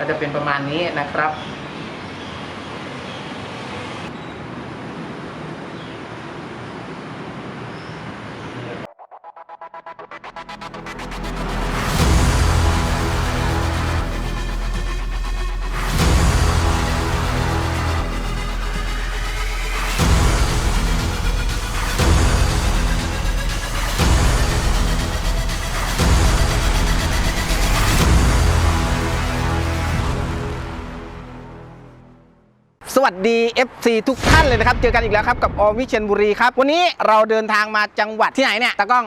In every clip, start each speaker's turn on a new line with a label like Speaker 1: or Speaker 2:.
Speaker 1: ก็จะเป็นประมาณนี้นะครับ สวัสดี FC ทุกท่านเลยนะครับ เจอกันอีกแล้วครับกับออมวิเชียนบุรีครับ วันนี้เราเดินทางมาจังหวัดที่ไหนเนี่ยตากล้อง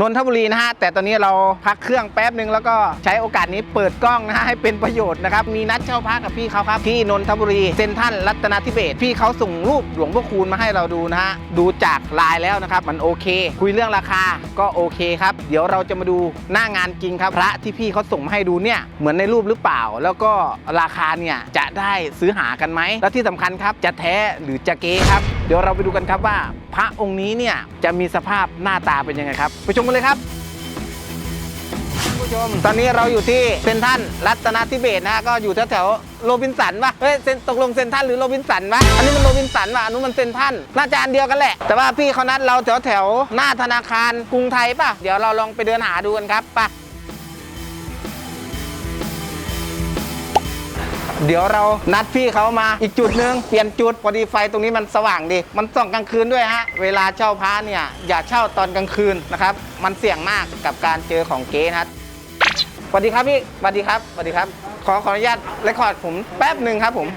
Speaker 1: นนทบุรีนะฮะ แต่ตอนนี้เราพักเครื่องแป๊บหนึ่งแล้วก็ใช้โอกาสนี้เปิดกล้องนะฮะให้เป็นประโยชน์นะครับ มีนัดเช่าพักกับพี่เขาครับ ที่นนทบุรีเซนทันรัตนาธิเบศพี่เขาส่งรูปหลวงพ่อคูณมาให้เราดูนะฮะ ดูจากลน์แล้วนะครับ มันโอเค คุยเรื่องราคาก็โอเคครับ เดี๋ยวเราจะมาดูหน้างานจริงครับ พระที่พี่เขาส่งมาให้ดูเนี่ยเหมือนในรูปหรือเปล่า แล้วก็ราคาเนี่ยจะได้ซื้อหากันไหม แล้วที่สำคัญครับจะแท้หรือจะเก๊ครับ เดี๋ยวเราไปดูกันครับว่า พระองค์นี้เนี่ยจะมีสภาพหน้าตาเป็นยังไงครับ ไปชมกันเลยครับคุณผู้ชม ตอนนี้เราอยู่ที่เซนทรันรัตนาธิเบศรนะฮะก็อยู่แถวๆโรบินสันปะเฮ้ยเซนตกลงเซนทรันหรือโรบินสันปะอันนี้มันโรบินสันปะอันนู้นมันเซนทรันน่าจะอันเดียวกันแหละ แต่ว่าพี่เขานัดเราแถวแถวๆหน้าธนาคารกรุงไทยปะเดี๋ยวเราลองไปเดินหาดูกันครับป เดี๋ยวเรานัดพี่เขามาอีกจุดหนึ่งเปลี่ยนจุดพอดีไฟตรงนี้มันสว่างดีมันส่องกลางคืนด้วยฮะเวลาเช่าพระเนี่ยอย่าเช่าตอนกลางคืนนะครับมันเสี่ยงมากกับการเจอของเก๊นะครับสวัสดีครับพี่สวัสดีครับสวัสดีครับ ขอขออนุญาตเรคคอร์ดผมแป๊บหนึ่งครับผม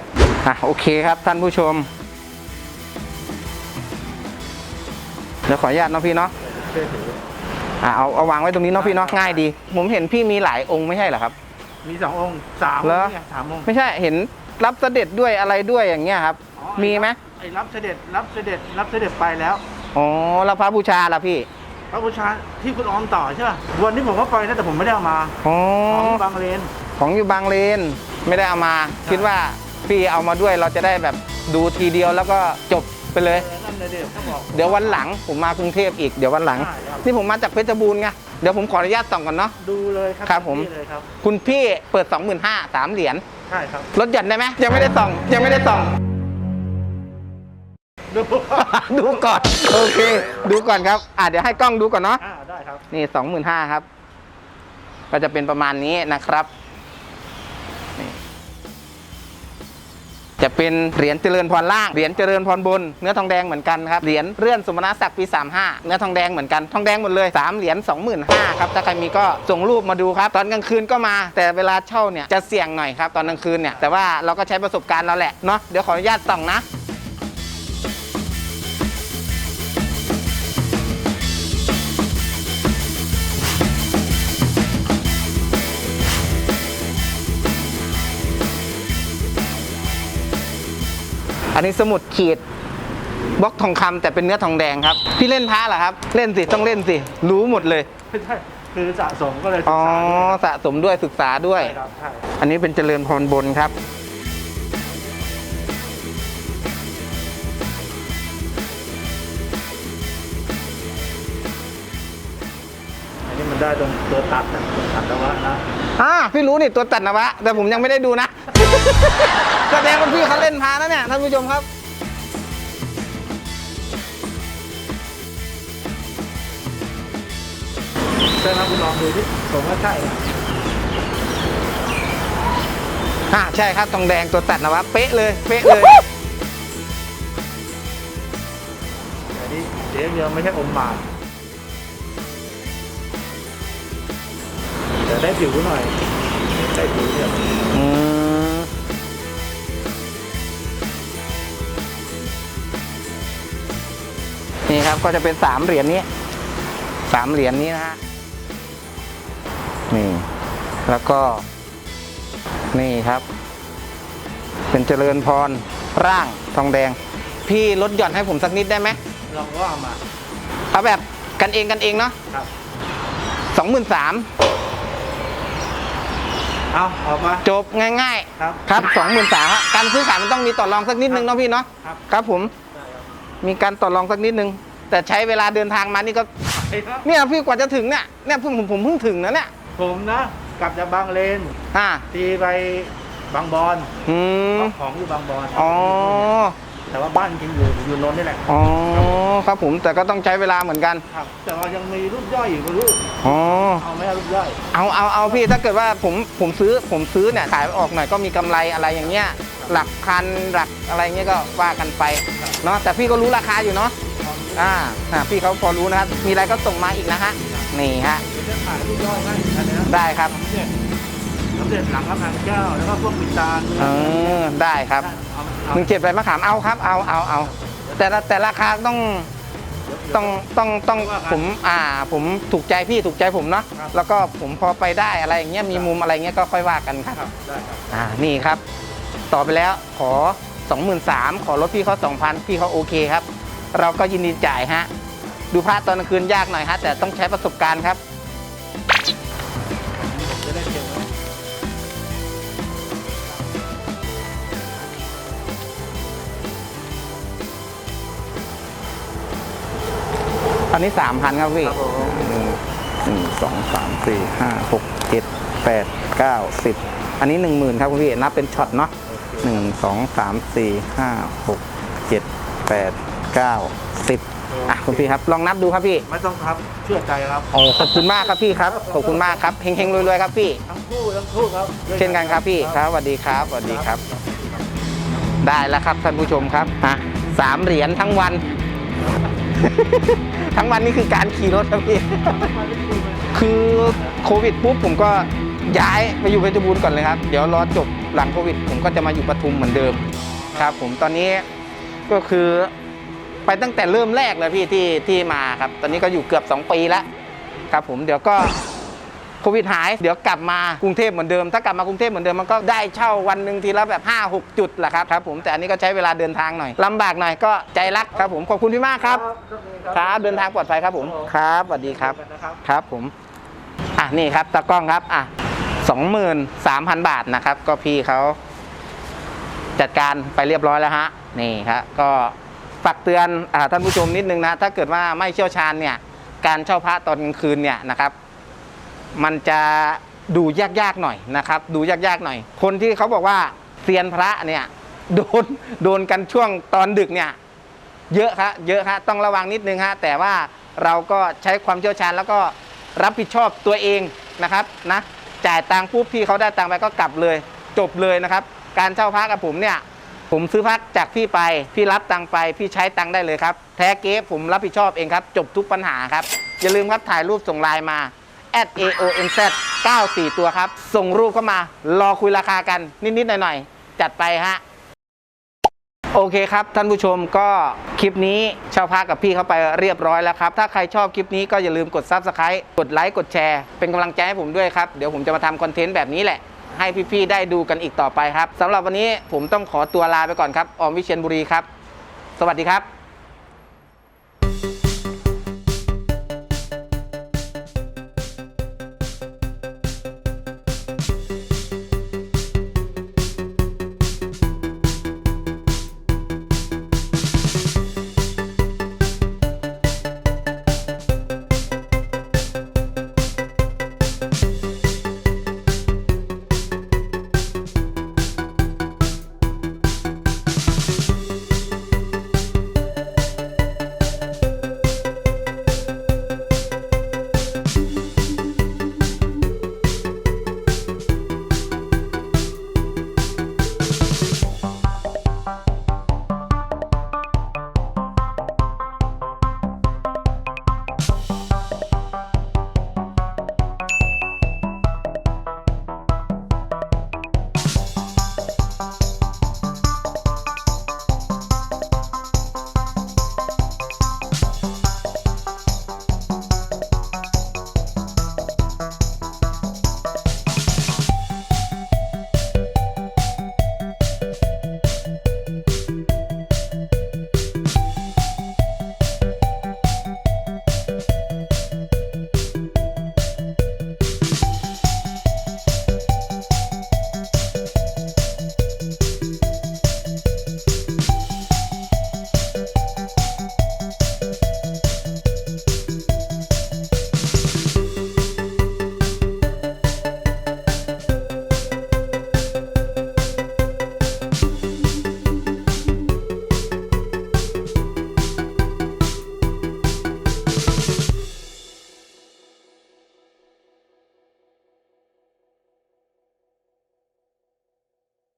Speaker 1: อะโอเคครับท่านผู้ชมเดี๋ยวขออนุญาตเนาะพี่เนาะอะเอาเอาวางไว้ตรงนี้เนาะพี่เนาะง่ายดี ผมเห็นพี่มีหลายองค์ไม่ใช่เหรอครับ
Speaker 2: มีสององค์สาม
Speaker 1: เหรอ
Speaker 2: เนี่ยสามองค์
Speaker 1: ไม่ใช่เห็นรับเสด็จด้วยอะไรด้วยอย่างเงี้ยครับ
Speaker 2: อ๋อ
Speaker 1: มีไหม
Speaker 2: ไอ้รับเสด็จรับเสด็จรับเสด็จไปแล้ว
Speaker 1: อ๋อแล้วพระบูชาล่ะพี่
Speaker 2: พระบูชาที่คุณออมต่อใช่ป่ะวันที่ผมก็ไปนะแต่ผมไม่ได้เอามา
Speaker 1: อ๋อ
Speaker 2: ของบางเลน
Speaker 1: ของอยู่บางเลนไม่ได้เอามา คิดว่าพี่เอามาด้วยเราจะได้แบบดูทีเดียวแล้วก็จบไปเลย
Speaker 2: เออ นั่นเลยเด็กเขาบอก
Speaker 1: เดี๋ยววันหลังผมมากรุงเทพอีกเดี๋ยววันหลัง
Speaker 2: ได้ครับ
Speaker 1: นี่ผมมาจากเพชรบูรณ์ไงเดี๋ยวผมขออนุญาตส่องก่อนเนาะ
Speaker 2: ดูเลยครับ
Speaker 1: ครับผม
Speaker 2: นี่เลยครับ
Speaker 1: คุณพี่เปิด 25,000สามเหรียญ
Speaker 2: ใช่ครับ
Speaker 1: ลดหย่อนได้ไหมยังไม่ได้ส่องยังไม่ได้ส่อง
Speaker 2: ดู
Speaker 1: ดูก่อน โอเค ดูก่อนครับอะเดี๋ยวให้กล้องดูก่อนเนาะ
Speaker 2: อ่าได้ครับ
Speaker 1: นี่สองหมื่นห้าครับ ก็จะเป็นประมาณนี้นะครับ จะเป็นเหรียญเจริญพรล่าง เหรียญเจริญพรบน เนื้อทองแดงเหมือนกันครับ เหรียญเลื่อนสมณศักดิ์ปี 35 เนื้อทองแดงเหมือนกัน ทองแดงหมดเลย 3 เหรียญ25,000ครับ ถ้าใครมีก็ส่งรูปมาดูครับ ตอนกลางคืนก็มา แต่เวลาเช่าเนี่ยจะเสี่ยงหน่อยครับ ตอนกลางคืนเนี่ย แต่ว่าเราก็ใช้ประสบการณ์เราแหละ เนาะ เดี๋ยวขออนุญาตส่องนะ นนี้สมุดขีดบล็อกทองคำแต่เป็นเนื้อทองแดงครับ พี่เล่นพระเหรอครับ เล่นสิต้องเล่นสิ รู้หมดเลย
Speaker 2: ไม่ใช่คือสะสมก็เลยศึ
Speaker 1: อ๋
Speaker 2: ก
Speaker 1: อ
Speaker 2: ษาด้วย
Speaker 1: สะสมด้วยศึกษาด้วย
Speaker 2: ใช่ครับใช่
Speaker 1: อันนี้เป็นเจริญพรบนครับ
Speaker 2: อันนี้มันได้ตรงตัวตัดนะตัวตัดแล้ววะนะ
Speaker 1: อ่าพี่รู้นี่ตัวตัดนะวะ แต่ผมยังไม่ได้ดูนะ แสดงว่าพี่เขาเล่นพานะเนี่ยท่านผู้ชมครับ
Speaker 2: ใช่ไหมคุณลองดูที่ผมว่าใช่นะ
Speaker 1: อ่าใช่ครับทองแดงตัวตัดนะวะเป๊ะเลย เป๊ะเลย
Speaker 2: แต่นี่เดี๋ยวเดียวไม่ใช่อมบาทแต่ได้ผิวหน่อย ได้ผิวเนี่ย
Speaker 1: อืม นี่ครับก็จะเป็นสามเหรียญนี้สามเหรียญนี้นะฮะนี่แล้วก็ นี่ครับ เป็นเจริญพรร่างทองแดง พี่ลดหย่อนให้ผมสักนิดได้ไหม
Speaker 2: ลองว่ามา
Speaker 1: เอาแบบกันเองกันเองเนาะ
Speaker 2: ครับ
Speaker 1: สองหมื่นสาม
Speaker 2: เอาออกมา
Speaker 1: จบง่าย
Speaker 2: ครับ
Speaker 1: ๆครับสองหมื่นสามการซื้อขายมันต้องมีต่อรองสักนิดนึงเนาะพี่เนาะ
Speaker 2: ครับ
Speaker 1: ครับผม
Speaker 2: ได้ครับ
Speaker 1: มีการต่อรองสักนิดนึง แต่ใช้เวลาเดินทางมานี่ก็
Speaker 2: ไอ้ครับ
Speaker 1: เนี่ยพี่กว่าจะถึงเนี่ยเนี่ยเพิ่งผมผมเพิ่งถึงนะเนี่ย
Speaker 2: ผมนะ กลับจากบางเลน
Speaker 1: อ่า
Speaker 2: ตีไปบางบอน
Speaker 1: อืม
Speaker 2: เพราะของอยู่บางบอน
Speaker 1: อ๋อ
Speaker 2: แต่ว่าบ้านจริงอยู่อยู่นนท์นี่แหละ
Speaker 1: อ๋อครับผมแต่ก็ต้องใช้เวลาเหมือนกัน
Speaker 2: ครับแต่ว่ายังมีรูปย่อยอยู่รูป
Speaker 1: อ๋อ
Speaker 2: เอาไหมเอารูปย่อย
Speaker 1: เอาเอาเอาพี่ถ้าเกิดว่าผมผมซื้อผมซื้อเนี่ยขายออกหน่อยก็มีกำไรอะไรอย่างเงี้ย หลักพันหลักอะไรเงี้ยก็ว่ากันไปเนาะแต่พี่ก็รู้ราคาอยู่เนาะอ่าอ่าพี่เขาพอรู้นะครับ มีอะไรก็ส่งมาอีกนะฮะนี่ฮะ
Speaker 2: เดี๋ยวจะขายรูปย่อยให้อันนี้นะ
Speaker 1: ได้ครับ
Speaker 2: สำเร็จสำเร็จหลังพระนางเจ้าแล้วก็พวกปิดตาล
Speaker 1: เออได้ครับ
Speaker 2: เอาเอา
Speaker 1: หนึ่งเจ็ดใบมะขามเอาครับ เอาเอาเอาแต่ละแต่ราคาต้องต้องต้องต้องผมอ่าผมถูกใจพี่ถูกใจผมเนาะแล้วก็ผมพอไปได้อะไรอย่างเงี้ยมีมุมอะไรเงี้ยก็ค่อยว่ากันครับ
Speaker 2: ครับได้ครับ
Speaker 1: อ่านี่ครับ ต่อไปแล้วขอ 23,000ขอลดพี่เขา2,000พี่เขาโอเคครับ เราก็ยินดีจ่ายฮะ ดูพระตอนกลางคืนยากหน่อยฮะแต่ต้องใช้ประสบการณ์ครับ
Speaker 2: ต
Speaker 1: อันนี้3,000ครับพี่
Speaker 2: ครับผม
Speaker 1: หนึ่งหนึ่งสองสามสี่ห้าหกเจ็ดแปดเก้าสิบอันนี้10,000ครับคุณพี่นับเป็นช็อตเนาะ หนึ่งสองสามสี่ห้าหกเจ็ดแปดเก้าสิบอะคุณพี่ครับลองนับดูครับพี่
Speaker 2: ไม่ต้องครับเชื่อใจครับ
Speaker 1: โอ้ขอบคุณมากครับพี่ครับขอบคุณมากครับเฮงๆรวยๆครับพี่
Speaker 2: ทั้งคู่ทั้งคู่ครับ
Speaker 1: เช่นกันครับพี่ครับสวัสดีครับสวัสดีครับ ได้แล้วครับท่านผู้ชมครับอะสามเหรียญทั้งวัน ทั้งวันนี่คือการขี่รถครับพี่ คือโควิดปุ๊บผมก็ย้ายไปอยู่เพชรบูรณ์ก่อนเลยครับ เดี๋ยวรอจบ หลังโควิดผมก็จะมาอยู่ปทุมเหมือนเดิมครับผมตอนนี้ก็คือไปตั้งแต่เริ่มแรกเลยพี่ที่ที่มาครับ ตอนนี้ก็อยู่เกือบ 2 ปีแล้วครับผมเดี๋ยวก็โควิดหายเดี๋ยวกลับมากรุงเทพเหมือนเดิม ถ้ากลับมากรุงเทพเหมือนเดิมมันก็ได้เช่าวันหนึ่งทีละแบบ 5 6 จุดแหละครับครับผมแต่อันนี้ก็ใช้เวลาเดินทางหน่อยลำบากหน่อยก็ใจรักครับผมขอบคุณพี่มากครับครับเดินทางปลอดภัยครับผมครับสวัสดีครับ
Speaker 2: ครับ
Speaker 1: ครับผมอะนี่ครับตากล้องครับอะ สองหมื่นสามพันบาทนะครับ ก็พี่เขาจัดการไปเรียบร้อยแล้วฮะนี่ครับก็ฝากเตือนอท่านผู้ชมนิดนึงนะ ถ้าเกิดว่าไม่เชี่ยวชาญเนี่ย การเช่าพระตอนกลางคืนเนี่ยนะครับ มันจะดูยากๆหน่อยนะครับ ดูยากๆหน่อย คนที่เขาบอกว่าเซียนพระเนี่ยโดนโดนกันช่วงตอนดึกเนี่ย เยอะครับเยอะครับต้องระวังนิดนึงฮะแต่ว่าเราก็ใช้ความเชี่ยวชาญแล้วก็รับผิดชอบตัวเองนะครับนะ จ่ายตังค์ปุ๊บพี่เขาได้ตังค์ไปก็กลับเลย จบเลยนะครับ การเช่าพักกับผมเนี่ย ผมซื้อพักจากพี่ไป พี่รับตังค์ไป พี่ใช้ตังค์ได้เลยครับ แท้เก๊ผมรับผิดชอบเองครับ จบทุกปัญหาครับ อย่าลืมครับถ่ายรูปส่งไลน์มา at aonz 94 ตัวครับ ส่งรูปเข้ามา รอคุยราคากันนิดๆหน่อยๆ จัดไปฮะ โอเคครับ ท่านผู้ชมก็คลิปนี้เช่าพากับพี่เขาไปเรียบร้อยแล้วครับ ถ้าใครชอบคลิปนี้ก็อย่าลืมกด Subscribe กดไลค์กดแชร์ เป็นกำลังใจให้ผมด้วยครับ เดี๋ยวผมจะมาทำคอนเทนต์แบบนี้แหละ ให้พี่ๆได้ดูกันอีกต่อไปครับสำหรับวันนี้ผมต้องขอตัวลาไปก่อนครับออมวิเชียนบุรีครับ สวัสดีครับ